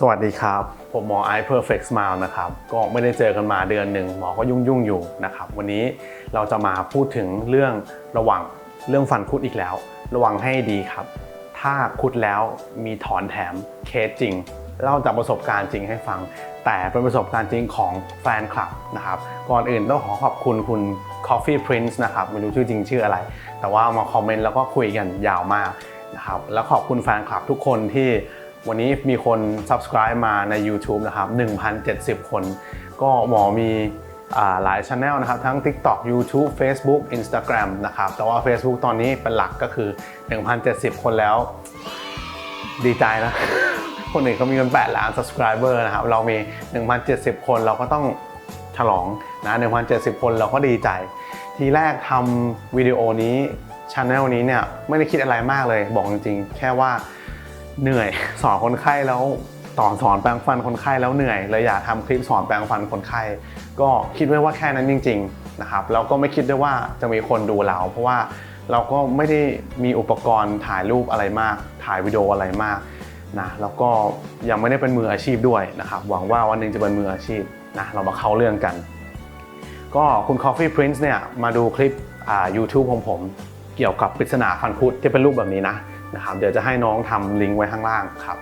สวัสดีครับ ผมหมอไอ Perfect Smile นะครับ ก็ไม่ได้เจอกันมาเดือนหนึ่งหมอก็ยุ่งยุ่งอยู่นะครับ วันนี้เราจะมาพูดถึงเรื่องระว่างเรื่องฟันคุดอีกแล้ว ระวังให้ดีครับ ถ้าคุดแล้วมีถอนแถมเคสจริงเล่าจากประสบการณ์จริงให้ฟัง แต่เป็นประสบการณ์จริงของแฟนคลับนะครับ ก่อนอื่นต้องขอขอบคุณคุณ Coffee Prince นะครับ ไม่รู้ชื่อจริงชื่ออะไร แต่ว่ามาคอมเมนต์แล้วก็คุยกันยาวมากนะครับ แล้วขอบคุณแฟนคลับทุกคนที่ วันนี้มีคน subscribe มาใน YouTube นะครับ1,070 คน ก็หมอมีอหลายช anel นะครับ ทั้ง TikTok YouTube Facebook Instagram นะครับ แต่ว่า Facebook ตอนนี้เป็นหลักก็คือ 1,070 คนแล้ว ดีใจนะ คนอื่นเขามีกัน8ล้าน subscriber นะครับ เรามี 1,070 คนเราก็ต้องฉลองนะ1,070 คนเราก็ดีใจ ทีแรกทำวิดีโอนี้ช anel นี้เนี่ย ไม่ได้คิดอะไรมากเลย บอกจริงๆ แค่ว่า เหนื่อย สอนคนไข้แล้วตอนสอนแปรงฟันคนไข้แล้วเหนื่อยเลยอยากทำคลิปสอนแปรงฟันคนไข้ก็คิดไว้ว่าแค่นั้นจริง ๆนะครับแล้วก็ไม่คิดด้วยว่าจะมีคนดูเรา เพราะว่าเราก็ไม่ได้มีอุปกรณ์ถ่ายรูปอะไรมาก ถ่ายวิดีโออะไรมากนะแล้วก็ยังไม่ได้เป็นมืออาชีพด้วยนะครับหวังว่าวันหนึ่งจะเป็นมืออาชีพนะเรามาเข้าเรื่องกัน ก็คุณ Coffee Prince เนี่ยมาดูคลิปอ่า YouTube ของผม เกี่ยวกับปริศนาฟันคุดที่เป็นรูปแบบนี้นะ นะครับเดี๋ยวจะให้น้องทำลิงก์ไว้ข้างล่างครับ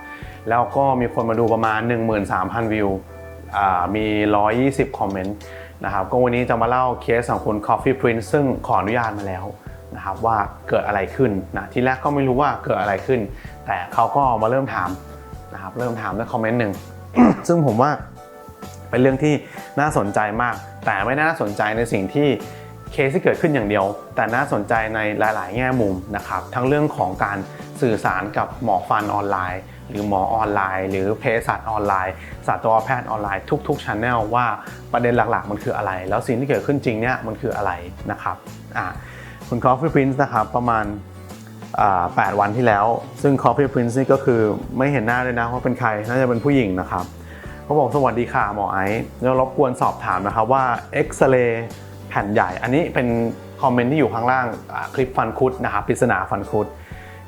แล้วก็มีคนมาดูประมาณ 13,000 วิวอ่ามี 120 คอมเมนต์นะครับก็วันนี้จะมาเล่าเคสของคุณ Coffee Prince ซึ่งขออนุญาตมาแล้วนะครับว่าเกิดอะไรขึ้นนะทีแรกก็ไม่รู้ว่าเกิดอะไรขึ้น แต่เขาก็มาเริ่มถามนะครับเริ่มถามในคอมเมนต์หนึ่งซึ่งผมว่าเป็นเรื่องที่น่าสนใจมาก แต่ไม่น่าสนใจในสิ่งที่ เคสที่เกิดขึ้นอย่างเดียว แต่น่าสนใจในหลาย ๆ แง่มุมนะครับ ทั้งเรื่องของการสื่อสารกับหมอฟันออนไลน์ หรือหมอออนไลน์ หรือเภสัชออนไลน์สัตวแพทย์ออนไลน์ทุกๆ channel ว่าประเด็นหลัก ๆ มันคืออะไร แล้วสิ่งที่เกิดขึ้นจริงเนี่ยมันคืออะไรนะครับอ่าคุณ Coffee Prince นะครับประมาณ8 วันที่แล้ว ซึ่ง Coffee Prince นี่ก็คือไม่เห็นหน้าเลยนะว่าเป็นใครน่าจะเป็นผู้หญิงนะครับเขาบอกสวัสดีค่ะหมอไอซ์แล้วรบกวนสอบถามนะครับว่าเอ็กซเรย์ ผ่นใหญ่ อันนี้เป็นคอมเมนต์ที่อยู่ข้างล่างคลิปฟันคุดนะครับปริศนาฟันคุด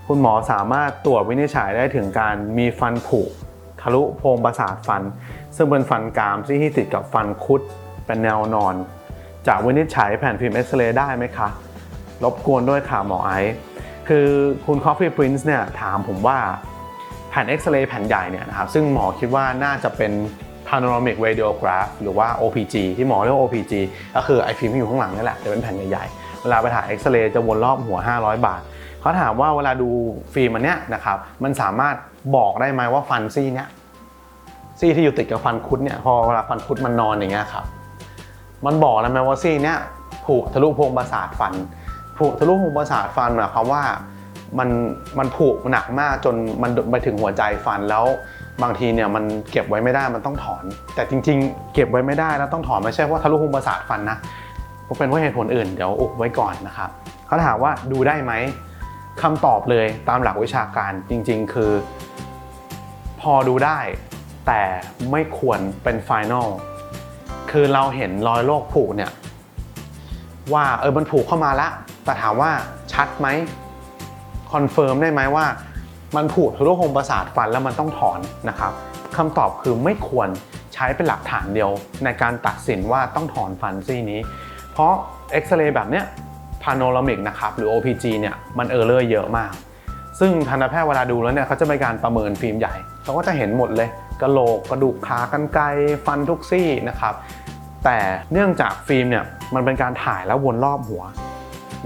คุณหมอสามารถตรวจวินิจฉัยได้ถึงการมีฟันผุทะลุโพรงประสาทฟัน ซึ่งเป็นฟันกรามที่ติดกับฟันคุดเป็นแนวนอน จากวินิจฉัยแผ่นฟิล์มเอ็กซเรย์ได้ไหมคะ รบกวนด้วยค่ะหมอไอซ์คือคุณ Coffee Prince เนี่ยถามผมว่าแผ่นเอ็กซเรย์แผ่นใหญ่เนี่ยนะครับซึ่งหมอคิดว่าน่าจะเป็น panoramic radiograph หรือว่า OPG ที่หมอเรียกว่า OPG ก็คือไอฟิล์มที่อยู่ข้างหลังนี่แหละจะเป็นแผ่นใหญ่ๆ เวลาไปถ่ายเอ็กซเรย์จะวนรอบหัว 500 บาทเขาถามว่าเวลาดูฟิล์มอันเนี้ยนะครับมันสามารถบอกได้ไหมว่าฟันซี่เนี้ยซี่ที่อยู่ติดกับฟันคุดเนี่ยพอเวลาฟันคุดมันนอนอย่างเงี้ยครับมันบอกได้ไหมว่าซี่เนี้ยผุทะลุโพรงประสาทฟันผุทะลุโพรงประสาทฟันหมายความว่ามันมันผุหนักมากจนมันไปถึงหัวใจฟันแล้ว บางทีเนี่ยมันเก็บไว้ไม่ได้มันต้องถอน แต่จริง ๆ เก็บไว้ไม่ได้แล้วต้องถอนไม่ใช่เพราะทะลุโพรงประสาทฟันนะเพราะเป็นเพราะเหตุผลอื่นเดี๋ยวอุบไว้ก่อนนะครับเขาถามว่าดูได้ไหมคำตอบเลยตามหลักวิชาการจริง ๆ คือ พอดูได้ แต่ไม่ควรเป็นไฟแนลคือเราเห็นรอยโรคผุเนี่ยว่าเออมันผูกเข้ามาล้วแต่ถามว่าชัดไหมคอนเฟิร์มได้ไหมว่า มันผูกทะลุโพรงประสาทฟันแล้วมันต้องถอนนะครับคำตอบคือไม่ควรใช้เป็นหลักฐานเดียว ในการตัดสินว่าต้องถอนฟันซี่นี้ เพราะเอ็กซเรย์แบบเนี้ยพาโนรามิกนะครับหรือ OPG เนี่ยมันเออร์เลอร์เยอะมาก ซึ่งทันตแพทย์เวลาดูแล้วเนี่ยเขาจะมีการประเมินฟิล์มใหญ่เขาก็จะเห็นหมดเลยกระโหลกกระดูกขากรรไกรฟันทุกซี่นะครับแต่เนื่องจากฟิล์มเนี่ยมันเป็นการถ่ายแล้ววนรอบหัว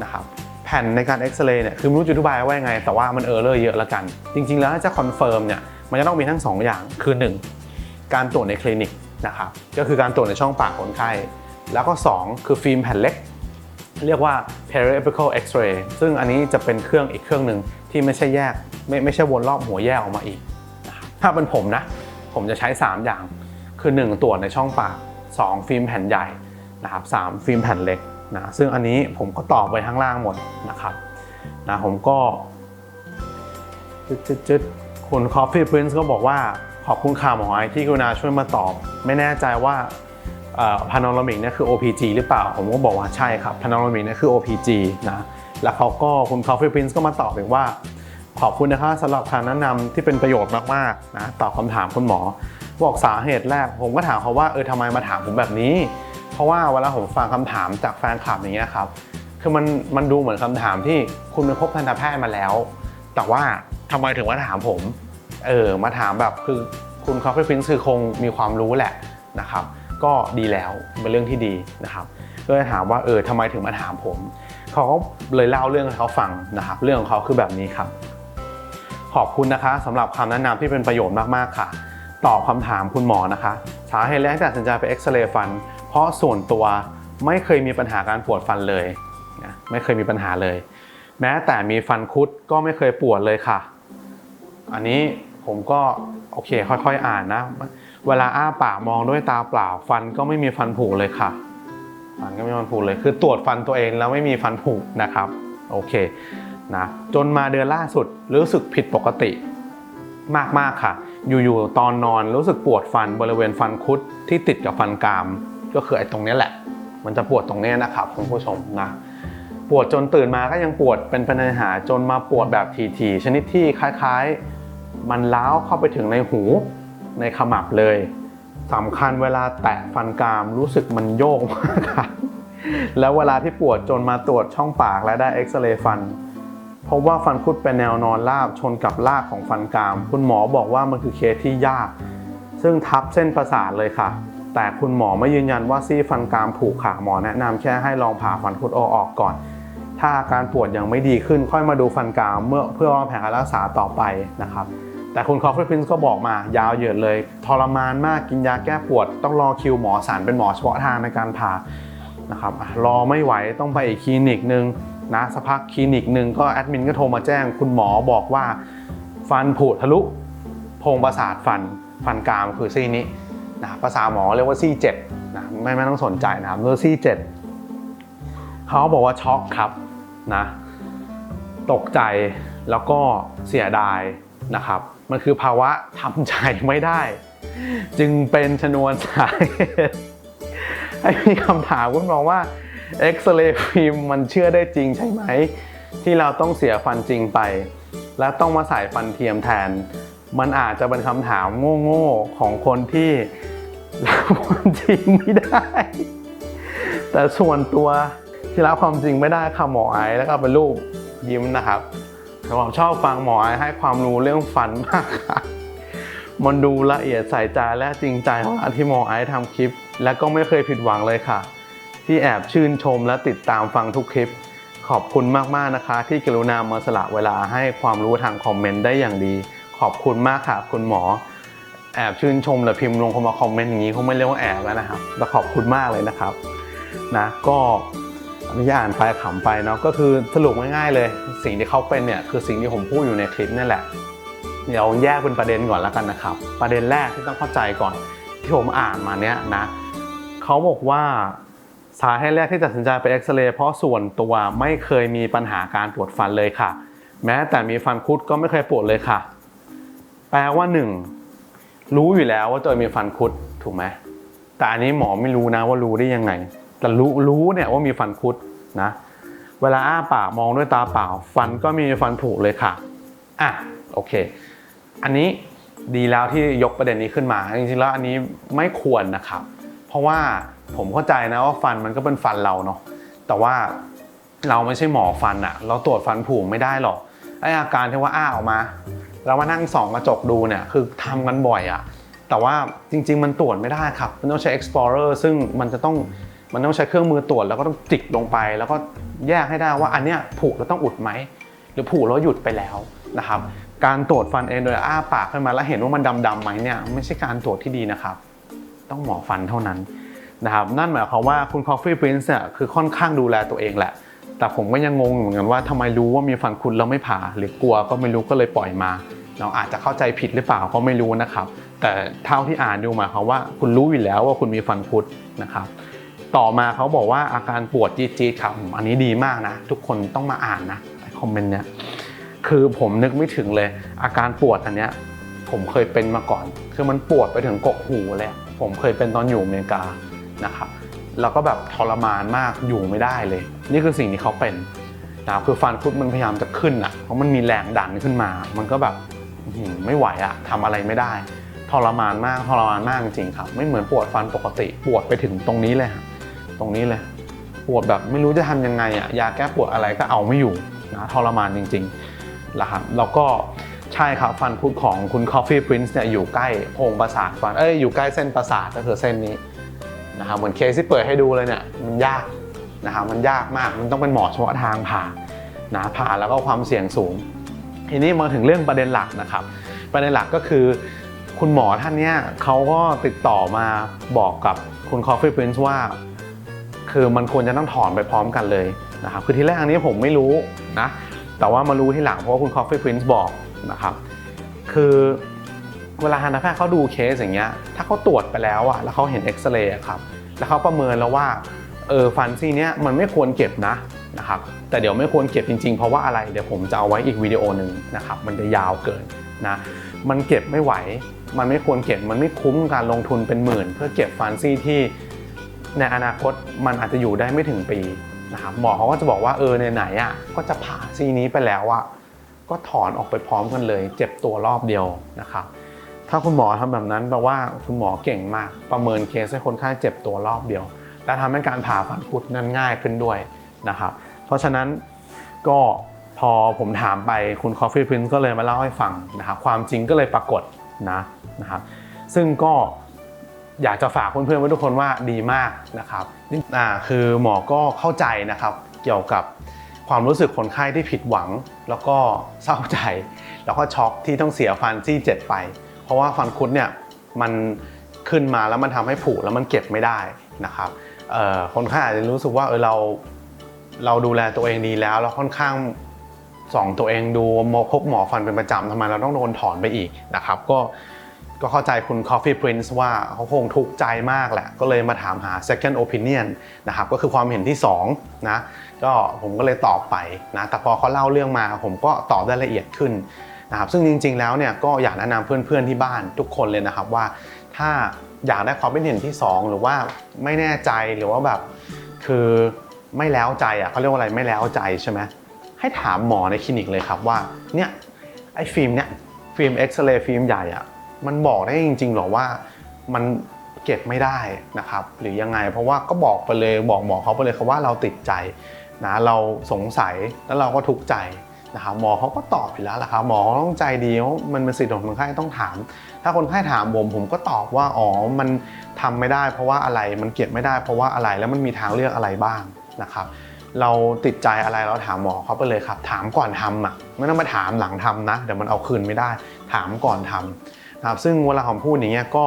นะครับ ผ่นในการเอ็กซเรย์เนี่ยคือไม่รู้จะอธิบายว่ายังไง แต่ว่ามันเออร์เลอร์เยอะละกัน จริง ๆ แล้วถ้าจะคอนเฟิร์มเนี่ยมันจะต้องมีทั้ง 2 อย่างคือ 1 การตรวจในคลินิกนะครับก็คือการตรวจในช่องปากคนไข้แล้วก็ 2 คือฟิล์มแผ่นเล็ก เรียกว่า periapical X-ray ซึ่งอันนี้จะเป็นเครื่องอีกเครื่องหนึ่งที่ไม่ใช่แยกไม่ไม่ใช่วนรอบหัวแยกออกมาอีก ถ้าเป็นผมนะ ผมจะใช้ 3 อย่าง คือ 1 ตรวจในช่องปาก 2 ฟิล์มแผ่นใหญ่นะครับ3ฟิล์มแผ่นเล็ก นะซึ่งอันนี้ผมก็ตอบไว้ข้างล่างหมดนะครับนะผมก็จึ๊ดๆคุณ Coffee Prince ก็บอกว่าขอบคุณข่าวหมอไอที่กรุณาช่วยมาตอบ ไม่แน่ใจว่าพานอรามิกนี่คือ OPG หรือเปล่า ผมก็บอกว่าใช่ครับพานอรามิกนี่คือ OPG นะแล้วเขาก็คุณ Coffee Prince ก็มาตอบอีกว่า ขอบคุณนะครับสำหรับคำแนะนำที่เป็นประโยชน์มากๆนะตอบคำถามคุณหมอ บอกสาเหตุแรก ผมก็ถามเขาว่าเออทำไมมาถามผมแบบนี้ เพราะว่าเวลาผมฟังคำถามจากแฟนคลับอย่างเงี้ยครับคือมันมันดูเหมือนคำถามที่คุณไปพบทันตแพทย์มาแล้ว แต่ว่าทำไมถึงมาถามผมเออมาถามแบบคือคุณคอฟฟี่ฟินคือคงมีความรู้แหละนะครับ ก็ดีแล้วเป็นเรื่องที่ดีนะครับก็เลยถามว่าเออทำไมถึงมาถามผม เขาก็เลยเล่าเรื่องให้เขาฟังนะครับ เรื่องของเขาคือแบบนี้ครับ ขอบคุณนะคะสำหรับคำแนะนำที่เป็นประโยชน์มากๆค่ะ ตอบคำถามคุณหมอนะคะ สาเหตุแรกที่ตัดสินใจไปเอ็กซเรย์ฟัน เพราะส่วนตัวไม่เคยมีปัญหาการปวดฟันเลยนะไม่เคยมีปัญหาเลย แม้แต่มีฟันคุดก็ไม่เคยปวดเลยค่ะ อันนี้ผมก็โอเคค่อยๆอ่านนะ เวลาอ้าปากมองด้วยตาเปล่า ฟันก็ไม่มีฟันผุเลยค่ะฟันก็ไม่มีฟันผุเลย คือตรวจฟันตัวเองแล้วไม่มีฟันผุนะครับโอเคนะจนมาเดือนล่าสุดรู้สึกผิดปกติมากๆค่ะ อยู่ๆตอนนอนรู้สึกปวดฟันบริเวณฟันคุดที่ติดกับฟันกราม ก็คือไอ้ตรงนี้แหละ มันจะปวดตรงนี้นะครับคุณผู้ชมนะปวดจนตื่นมาก็ยังปวดเป็นปัญหาจนมาปวดแบบทีๆชนิดที่คล้ายๆ มันล้าวเข้าไปถึงในหูในขมับเลยสำคัญเวลาแตะฟันกรามรู้สึกมันโยกมากค่ะแล้วเวลาที่ปวดจนมาตรวจช่องปากและได้เอ็กซเรย์ฟัน พบว่าฟันคุดเป็นแนวนอนราบชนกับรากของฟันกราม คุณหมอบอกว่ามันคือเคสที่ยาก ซึ่งทับเส้นประสาทเลยค่ะ แต่คุณหมอไม่ยืนยันว่าซี่ฟันกรามผุค่ะหมอแนะนำแค่ให้ลองผ่าฟันคุดออกก่อน ถ้าอาการปวดยังไม่ดีขึ้นค่อยมาดูฟันกรามเมื่อเพื่อวางแผนการรักษาต่อไปนะครับแต่คุณคอฟฟี่พินส์ก็บอกมายาวเหยียดเลย ทรมานมากกินยาแก้ปวด ต้องรอคิวหมอสารเป็นหมอเฉพาะทางในการผ่านะครับรอไม่ไหวต้องไปอีกคลินิกหนึ่ง นะสักพักคลินิกหนึ่งก็แอดมินก็โทรมาแจ้ง คุณหมอบอกว่า ฟันผุทะลุโพรงประสาทฟันฟันกรามคือซี่นี้นะภาษาหมอเรียกว่าซี่เจ็ดนะไม่ไม่ต้องสนใจนะครับเรื่องซี่เจ็ดเขาบอกว่าช็อกครับนะตกใจแล้วก็เสียดายนะครับ มันคือภาวะทำใจไม่ได้ จึงเป็นชนวนสาเหตุให้มีคำถามคุณมอว่า เอ็กซเรย์ฟิล์มมันเชื่อได้จริงใช่ไหม ที่เราต้องเสียฟันจริงไป และต้องมาใส่ฟันเทียมแทน มันอาจจะเป็นคำถามโง่ๆของคนที่รับความจริงไม่ได้ แต่ส่วนตัวที่รับความจริงไม่ได้ค่ะหมอไอซ์แล้วก็เป็นรูปยิ้มนะครับแต่ผมชอบฟังหมอไอซ์ให้ความรู้เรื่องฟันมากค่ะมันดูละเอียดใส่ใจและจริงใจของอันที่หมอไอซ์ทำคลิป และก็ไม่เคยผิดหวังเลยค่ะ ที่แอบชื่นชมและติดตามฟังทุกคลิป ขอบคุณมากๆนะคะ ที่กรุณามาสละเวลาให้ความรู้ทางคอมเมนต์ได้อย่างดี ขอบคุณมากค่ะคุณหมอ แอบชื่นชมและพิมพ์ลงเข้ามาคอมเมนต์อย่างนี้คงไม่เรียกว่าแอบแล้วนะครับแต่ขอบคุณมากเลยนะครับนะก็อนุญาตอ่านไปขำไปเนาะก็คือสรุปง่ายๆเลย สิ่งที่เขาเป็นเนี่ยคือสิ่งที่ผมพูดอยู่ในคลิปนั่แหละเดี๋ยวแยกเป็นประเด็นก่อนแล้วกันนะครับ ประเด็นแรกที่ต้องเข้าใจก่อนที่ผมอ่านมาเนี้ยนะเขาบอกว่า สาเหตุแรกที่ตัดสินใจไปเอ็กซเรย์เพราะส่วนตัวไม่เคยมีปัญหาการปวดฟันเลยค่ะ แม้แต่มีฟันคุดก็ไม่เคยปวดเลยค่ะ แปลว่าหนึ่งรู้อยู่แล้วว่าตัวมีฟันคุดถูกไหมแต่อันนี้หมอไม่รู้นะว่ารู้ได้ยังไง แต่รู้รู้เนี่ยว่ามีฟันคุดนะ เวลาอ้าปากมองด้วยตาเปล่า ฟันก็มีฟันผุเลยค่ะอะโอเค อันนี้ดีแล้วที่ยกประเด็นนี้ขึ้นมา จริงๆแล้วอันนี้ไม่ควรนะครับ เพราะว่าผมเข้าใจนะว่าฟันมันก็เป็นฟันเราเนาะแต่ว่าเราไม่ใช่หมอฟันอะเราตรวจฟันผุไม่ได้หรอกไออาการที่ว่าอ้าออกมาเรามานั่งส่องกระจกดูเนี่ยคือทำกันบ่อยอะแต่ว่าจริง ๆ มันตรวจไม่ได้ครับ มันต้องใช้ explorer ซึ่งมันจะต้องมันต้องใช้เครื่องมือตรวจแล้วก็ต้องจิกลงไป แล้วก็แยกให้ได้ว่าอันเนี้ยผุแล้วต้องอุดไหมหรือผุแล้วหยุดไปแล้วนะครับ การตรวจฟันเองโดยอ้าปากขึ้นมาแล้วเห็นว่ามันดำๆไหมเนี่ยไม่ใช่การตรวจที่ดีนะครับ ต้องหมอฟันเท่านั้นนะครับนั่นหมายความว่าคุณ Coffee Prince เนี่ยคือค่อนข้างดูแลตัวเองแหละ แต่ผมก็ยังงงเหมือนกันว่าทำไมรู้ว่ามีฟันคุดแล้วไม่ผ่า หรือกลัวก็ไม่รู้ก็เลยปล่อยมาเราอาจจะเข้าใจผิดหรือเปล่าก็ไม่รู้นะครับ แต่เท่าที่อ่านดูหมายความว่าคุณรู้อยู่แล้วว่าคุณมีฟันคุดนะครับต่อมาเขาบอกว่าอาการปวดจี๊ดๆครับอันนี้ดีมากนะ ทุกคนต้องมาอ่านนะคอมเมนต์เนี้ยคือผมนึกไม่ถึงเลย อาการปวดอันเนี้ยผมเคยเป็นมาก่อน คือมันปวดไปถึงกกหูเลย ผมเคยเป็นตอนอยู่อเมริกานะครับแล้วก็แบบทรมานมากอยู่ไม่ได้เลย นี่คือสิ่งที่เขาเป็นนะค,คือฟันคุดมันพยายามจะขึ้นอะเพราะมันมีแรงดันขึ้นมา มันก็แบบไม่ไหวอะทำอะไรไม่ได้ทรมานมากทรมานมากจริงๆครับ ไม่เหมือนปวดฟันปกติปวดไปถึงตรงนี้เลยตรงนี้เลยปวดแบบไม่รู้จะทำยังไงอะยาแก้ปวดอะไรก็เอาไม่อยู่นะทรมานจริงๆนะครับแล้วก็ ใช่ครับฟันคุดของคุณ Coffee Prince เนี่ยอยู่ใกล้โพรงประสาทฟันเอ้ยอยู่ใกล้เส้นประสาทก็คือเส้นนี้นะครับเหมือนเคสที่เปิดให้ดูเลยเนี่ยมันยากนะครับมันยากมากมันต้องเป็นหมอเฉพาะทางผ่านะผ่าแล้วก็ความเสี่ยงสูง ทีนี้มาถึงเรื่องประเด็นหลักนะครับ ประเด็นหลักก็คือ คุณหมอท่านเนี้ยเขาก็ติดต่อมาบอกกับคุณ Coffee Prince ว่า คือมันควรจะต้องถอนไปพร้อมกันเลยนะครับคือที่แรกอันนี้ผมไม่รู้นะแต่ว่ามารู้ที่หลังเพราะว่าคุณ Coffee Prince บอก นะครับ คือเวลาทันตแพทย์เขาดูเคสอย่างเงี้ย ถ้าเขาตรวจไปแล้วอะแล้วเขาเห็นเอ็กซเรย์ครับ แล้วเขาประเมินแล้วว่า เออฟันซี่เนี้ยมันไม่ควรเก็บนะนะครับ แต่เดี๋ยวไม่ควรเก็บจริงๆ เพราะว่าอะไร เดี๋ยวผมจะเอาไว้อีกวิดีโอหนึ่งนะครับ มันจะยาวเกินนะ มันเก็บไม่ไหว มันไม่ควรเก็บ มันไม่คุ้มการลงทุนเป็นหมื่น เพื่อเก็บฟันซี่ที่ในอนาคตมันอาจจะอยู่ได้ไม่ถึงปีนะครับ หมอเขาก็จะบอกว่าเออไหนๆอะ ก็จะผ่าซี่นี้ไปแล้วอะ ก็ถอนออกไปพร้อมกันเลย เจ็บตัวรอบเดียวนะครับถ้าคุณหมอทำแบบนั้นแปลว่าคุณหมอเก่งมาก ประเมินเคสให้คนไข้เจ็บตัวรอบเดียว และทำให้การผ่าฟันคุดนั้นง่ายขึ้นด้วยนะครับเพราะฉะนั้นก็พอผมถามไปคุณ Coffee Prince ก็เลยมาเล่าให้ฟังนะครับความจริงก็เลยปรากฏนะนะครับซึ่งก็อยากจะฝากเพื่อนๆไว้ทุกคนว่าดีมากนะครับนี่อ่าคือหมอก็เข้าใจนะครับเกี่ยวกับ ความรู้สึกคนไข้ที่ผิดหวัง แล้วก็เศร้าใจ แล้วก็ช็อกที่ต้องเสียฟันซี่เจ็ดไป เพราะว่าฟันคุดเนี่ยมันขึ้นมาแล้วมันทำให้ผุแล้วมันเก็บไม่ได้นะครับคนไข้อาจจะรู้สึกว่าเออเราเราดูแลตัวเองดีแล้วแล้วค่อนข้างส่องตัวเองดูมอพบหมอฟันเป็นประจำทำไมเราต้องโดนถอนไปอีกนะครับ ก็ก็เข้าใจคุณ Coffee Prince ว่าเขาคงทุกข์ใจมากแหละ ก็เลยมาถามหา second opinion นะครับ ก็คือความเห็นที่2นะ ก็ผมก็เลยตอบไปนะแต่พอเขาเล่าเรื่องมา ผมก็ตอบได้ละเอียดขึ้นนะครับซึ่งจริง ๆ แล้วเนี่ยก็อยากแนะนำเพื่อนๆที่บ้านทุกคนเลยนะครับว่า ถ้าอยากได้ความเป็นเห็นที่ 2 หรือว่าไม่แน่ใจหรือว่าแบบคือไม่แล้วใจอะเขาเรียกว่าอะไรไม่แล้วใจใช่ไหมให้ถามหมอในคลินิกเลยครับว่าเนี่ยไอ้ฟิล์มเนี่ยฟิล์มเอ็กซเรย์ฟิล์มใหญ่อะมันบอกได้จริงๆหรอว่ามันเก็บไม่ได้นะครับ หรือยังไงเพราะว่าก็บอกไปเลยบอกหมอเขาไปเลยครับว่าเราติดใจ นะเราสงสัยแล้วเราก็ทุกข์ใจนะครับหมอเขาก็ตอบอยู่แล้วล่ะครับหมอเขาต้องใจดีเพราะมันเป็นสิทธิ์ของคนไข้ต้องถาม ถ้าคนไข้ถามผมผมก็ตอบว่าอ๋อมันทำไม่ได้ เพราะว่าอะไรมันเก็บไม่ได้ เพราะว่าอะไรแล้วมันมีทางเลือกอะไรบ้างนะครับ เราติดใจอะไรเราถามหมอเขาไปเลยครับ ถามก่อนทำอะไม่ต้องมาถามหลังทำนะเดี๋ยวมันเอาคืนไม่ได้ ถามก่อนทำนะครับซึ่งเวลาผมพูดอย่างเงี้ยก็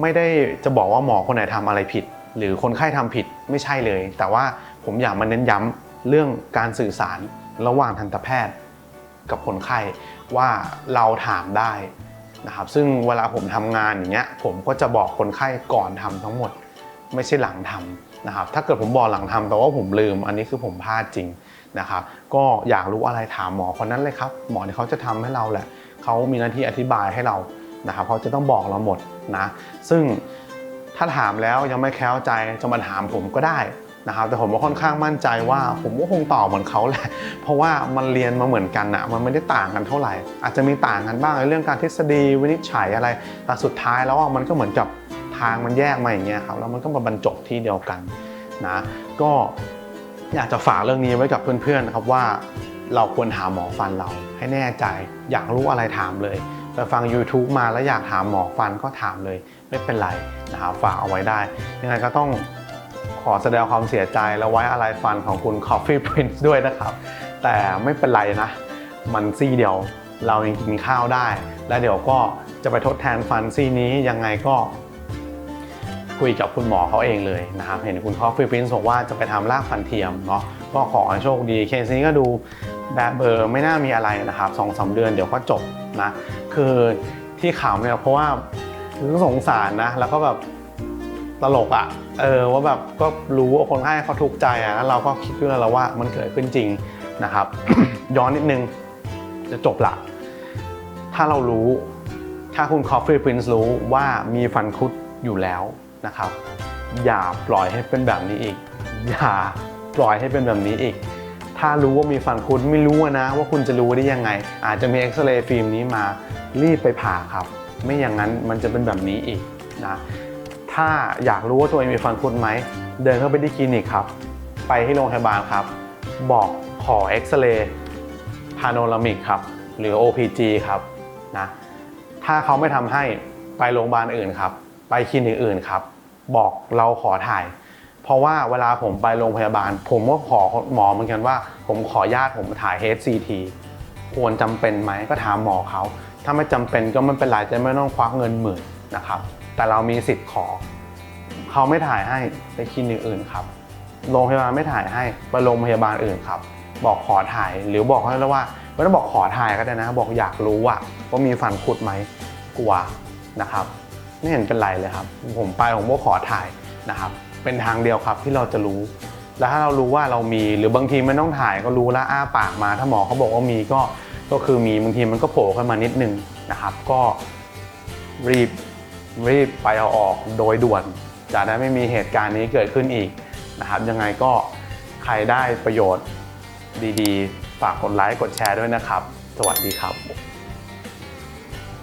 ไม่ได้จะบอกว่าหมอคนไหนทำอะไรผิด หรือคนไข้ทำผิดไม่ใช่เลย แต่ว่าผมอยากมาเน้นย้ำ เรื่องการสื่อสารระหว่างทันตแพทย์กับคนไข้ว่าเราถามได้นะครับซึ่งเวลาผมทำงานอย่างเงี้ยผมก็จะบอกคนไข้ก่อนทำทั้งหมด ไม่ใช่หลังทำนะครับถ้าเกิดผมบอกหลังทำแปลว่าผมลืม อันนี้คือผมพลาดจริงนะครับก็อยากรู้อะไรถามหมอคนนั้นเลยครับ หมอที่เขาจะทำให้เราแหละเขามีหน้าที่อธิบายให้เรานะครับเขาจะต้องบอกเราหมดนะซึ่งถ้าถามแล้วยังไม่แคล้วใจจะมาถามผมก็ได้ นะครับแต่ผมก็ค่อนข้างมั่นใจว่าผมก็คงตอบเหมือนเขาแหละ เพราะว่ามันเรียนมาเหมือนกันอะมันไม่ได้ต่างกันเท่าไหร่ อาจจะมีต่างกันบ้างในเรื่องการทฤษฎีวินิจฉัยอะไร แต่สุดท้ายแล้วมันก็เหมือนกับทางมันแยกมาอย่างเงี้ยครับแล้วมันก็มาบรรจบที่เดียวกันนะก็อยากจะฝากเรื่องนี้ไว้กับเพื่อนๆนะครับว่าเราควรถาหมอฟันเราให้แน่ใจ อยากรู้อะไรถามเลยไปฟัง YouTube มาแล้วอยากถามหมอฟันก็ถามเลย ไม่เป็นไรนะครับฝากเอาไว้ได้ยังไงก็ต้อง ขอแสดงความเสียใจและไว้อะไรฟันของคุณ Coffee Prince ด้วยนะครับ แต่ไม่เป็นไรนะ มันซี่เดียวเรายังกินข้าวได้ และเดี๋ยวก็จะไปทดแทนฟันซี่นี้ยังไงก็ คุยกับคุณหมอเขาเองเลยนะครับ เห็นคุณ Coffee Prince บอกว่าจะไปทำรากฟันเทียมเนาะก็ขอให้โชคดีเคสนี้ก็ดูแบบเบอร์ไม่น่ามีอะไรนะครับสองสาเดือนเดี๋ยวก็จบนะ คือที่ขำเนี่ยเพราะว่าคือสงสารนะ แล้วก็แบบ ตลกอะ่ะเออว่าแบบก็รู้ว่าคนไข้เขาทุกข์ใจอะ่ะแล้วเราก็คิดขึ้นแล้วว่ามันเกิดขึ้นจริงนะครับ ย้อนนิดนึงจะจบละ ถ้าเรารู้ถ้าคุณ Coffee Prince รู้ว่ามีฟันคุดอยู่แล้วนะครับ อย่าปล่อยให้เป็นแบบนี้อีก อย่าปล่อยให้เป็นแบบนี้อีก ถ้ารู้ว่ามีฟันคุดไม่รู้นะ ว่าคุณจะรู้ได้ยังไง อาจจะมีเอ็กซเรย์ฟิล์มนี้มารีบไปผ่าครับ ไม่อย่างนั้นมันจะเป็นแบบนี้อีกนะ ถ้าอยากรู้ว่าตัวเองมีฟันคุดไหม เดินเข้าไปที่คลินิกครับ ไปที่โรงพยาบาลครับ บอกขอเอ็กซเรย์พาโนรามิกครับ หรือ OPG ครับนะถ้าเขาไม่ทำให้ไปโรงพยาบาลอื่นครับ ไปคลินิกอื่นครับ บอกเราขอถ่าย เพราะว่าเวลาผมไปโรงพยาบาล ผมก็ขอหมอเหมือนกันว่า ผมขอญาติผมถ่าย HCT ควรจำเป็นไหมก็ถามหมอเขา ถ้าไม่จำเป็นก็ไม่เป็นไรจะไม่ต้องควักเงินหมื่นนะครับ แต่เรามีสิทธิ์ขอ เขาไม่ถ่ายให้ไปคลินิกอื่นครับโรงพยาบาลไม่ถ่ายให้ไปโรงพยาบาลอื่นครับ บอกขอถ่ายหรือบอกให้แล้วว่าไม่ต้องบอกขอถ่ายก็ได้นะ บอกอยากรู้อะว่ามีฟันคุดไหมกลัวนะครับ ไม่เห็นเป็นไรเลยครับ ผมไปผมก็ขอถ่ายนะครับ เป็นทางเดียวครับที่เราจะรู้ แล้วถ้าเรารู้ว่าเรามีหรือบางทีไม่ต้องถ่ายก็รู้แล้วอ้าปากมา ถ้าหมอเขาบอกว่ามีก็ก็คือมีบางทีมันก็โผล่ขึ้นมานิดนึงนะครับ ก็รีบ รีบไปเอาออกโดยด่วน จะได้ไม่มีเหตุการณ์นี้เกิดขึ้นอีกนะครับ ยังไงก็ใครได้ประโยชน์ดีๆ ฝากกดไลค์กดแชร์ด้วยนะครับ สวัสดีครับ